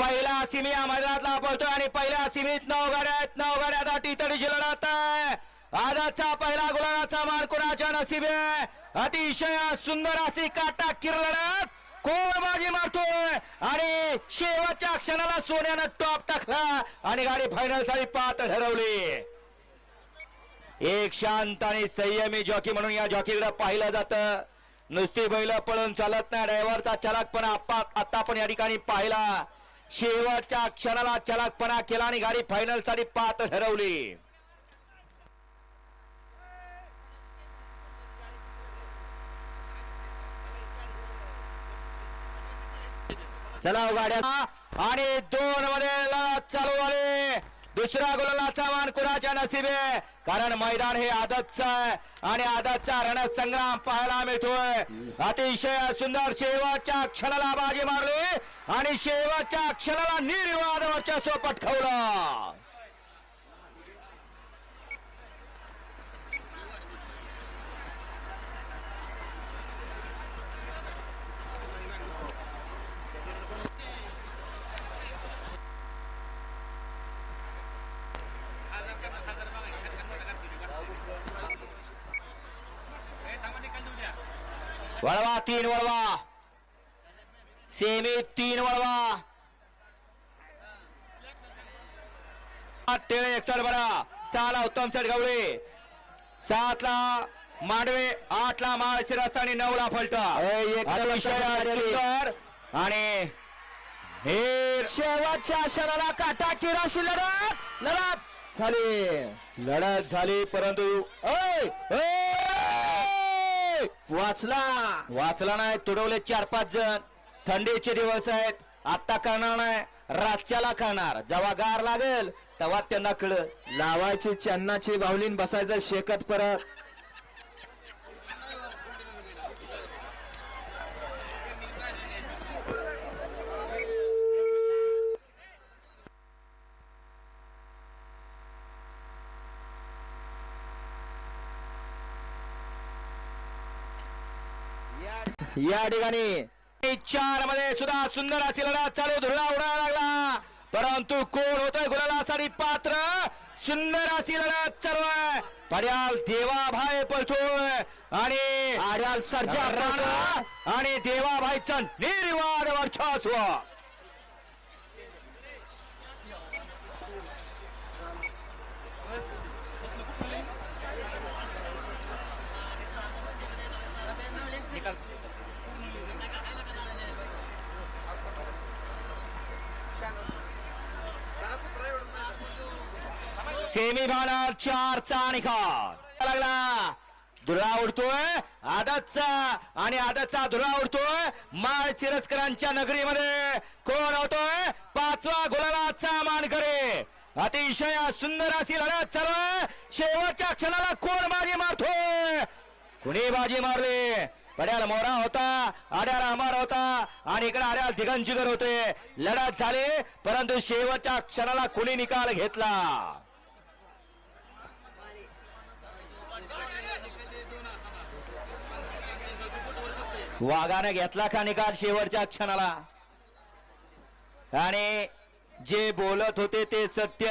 पहिला सिमी या मैदानातला पोहोचतो आणि पहिल्या सिमीत नऊ गाड्या आहेत नऊ गाड्या टीतडीची लढत आहे. आजचा पहिला गुलाबाचा मान कुणाच्या नशिबे अतिशय सुंदर अशी काटा किर कोण बाजी मारतोय. आणि शेवटच्या क्षणाला सोन्यानं टॉप टाकला आणि गाडी फायनलसाठी पात ठरवली एक शांत आणि संयमी जॉकी म्हणून या जॉकीकडे पाहिलं जातं. नुसती बैल पळून चालत नाही. ड्रायव्हरचा चालक पण आता पण या ठिकाणी पाहिला. शेवटच्या क्षणाला चलाकपणा केला आणि गाडी फायनलसाठी पात ठरवली चला हो गाड्या. आणि दोन मध्ये चालू आले दुसरा गोलाचा मान कुणाच्या नसीबे कारण मैदान हे आदतचं आहे. आणि आदतचा रणसंग्राम पाहायला मिळतोय. अतिशय सुंदर शेवटच्या क्षणाला बाजी मारली. आणि शेवटच्या क्षणाला निर्वाद वर्चस्व पटकवलं. वळवा तीन वळवा. सेमी तीन वळवा. टेळे एकसठ बरा. सहाला उत्तम सेट गवळे. सातला मांडवे आठला माळ शिरस आणि नऊला फलटा आणि शेवटच्या क्षणाला काटा किराशी लढत लढत झाली. लढत झाली परंतु! वाचला. वाचला नाही तुडवले चार पाच जण. थंडीचे दिवस आहेत आता करणार नाही रातच्याला करणार. जेव्हा गार लागेल तेव्हा त्यांना कळ लावायची चन्नाची बाहुलीन बसायचं शेकत परत. या ठिकाणी चारमध्ये सुद्धा सुंदर अशी लढत चालू धुळा उडायला लागला. परंतु कोण होतोय गुलालासाठी पात्र? सुंदर अशी लढत चालू आहे. पड्याल देवाभाई पळतोय. आणि आड्याल सर्जा राणा आणि देवाभाईचा निर्वाद वर्चस्व. सेमी फायनल चारचा निकाल लागला. धुरा उडतोय. आदतचा आणि आदतचा धुरा उडतोय. माळ सिरसकरांच्या नगरीमध्ये कोण होतोय? पाचवा गुलालाचा मानकरी. अतिशय सुंदर अशी लढत चालू शेवटच्या क्षणाला कोण बाजी मारतोय? कुणी बाजी मारली? पड्याला मोरा होता आड्याला अमर होता आणि इकडे आड्याला दिगंजिगर होते. लढत झाली परंतु शेवटच्या क्षणाला कुणी निकाल घेतला? वाघाने घेतला का निकाल शेवटच्या क्षणाला? आणि जे बोलत होते ते सत्य.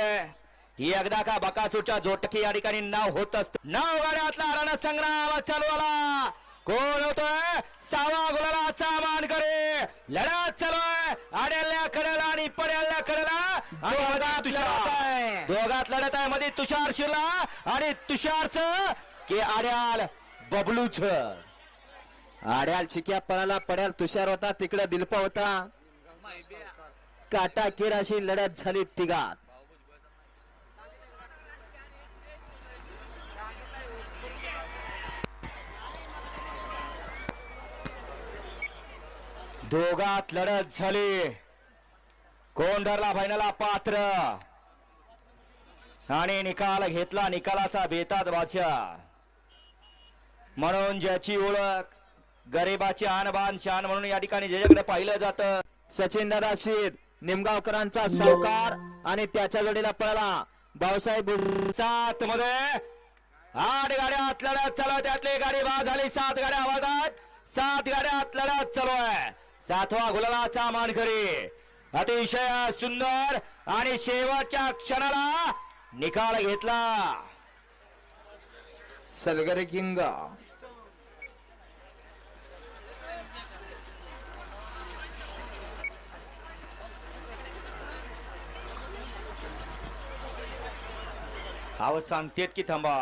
एकदा का बकासूरच्या जोटकी या ठिकाणी नाव होत असत. नाव गाड्यातला रणसंग्राम चालू आला कोण होतोय? सावा गुलालाचा मान करे लढत चालू आहे. आड्याल्या कडेला आणि पड्याल्या कडेला दोघात तुषार. दोघात लढत आहे मध्ये तुषार शिरला आणि तुषारच की आड्याल बबलूच. आड्याल चिक्या पळाला पड्याल तुषार होता तिकडे दिलपा होता. काटा किराशी लढत झाली तिघात दोघात लढत झाली. कोण ठरला फायनला पात्र. आणि निकाल घेतला निकालाचा बेतात वाच्या म्हणून ज्याची ओळख गरिबाची आणबान शान म्हणून या ठिकाणी ज्याच्याकडे पाहिलं जातं. सचिन दादा शीर निमगावकरांचा सावकार आणि त्याच्या जोडीला पळाला. भाऊसाहेब सात मध्ये आठ गाड्यात लढत चालू आहे. त्यातली गाडी बाद झाली. सात गाड्या आवाजात सात गाड्यात लढत चालू आहे सातवा गुलालाचा मानकरी. अतिशय सुंदर आणि शेवटच्या क्षणाला निकाल घेतला. सलगरे किंग. आवाज सांगतेत की थांबा.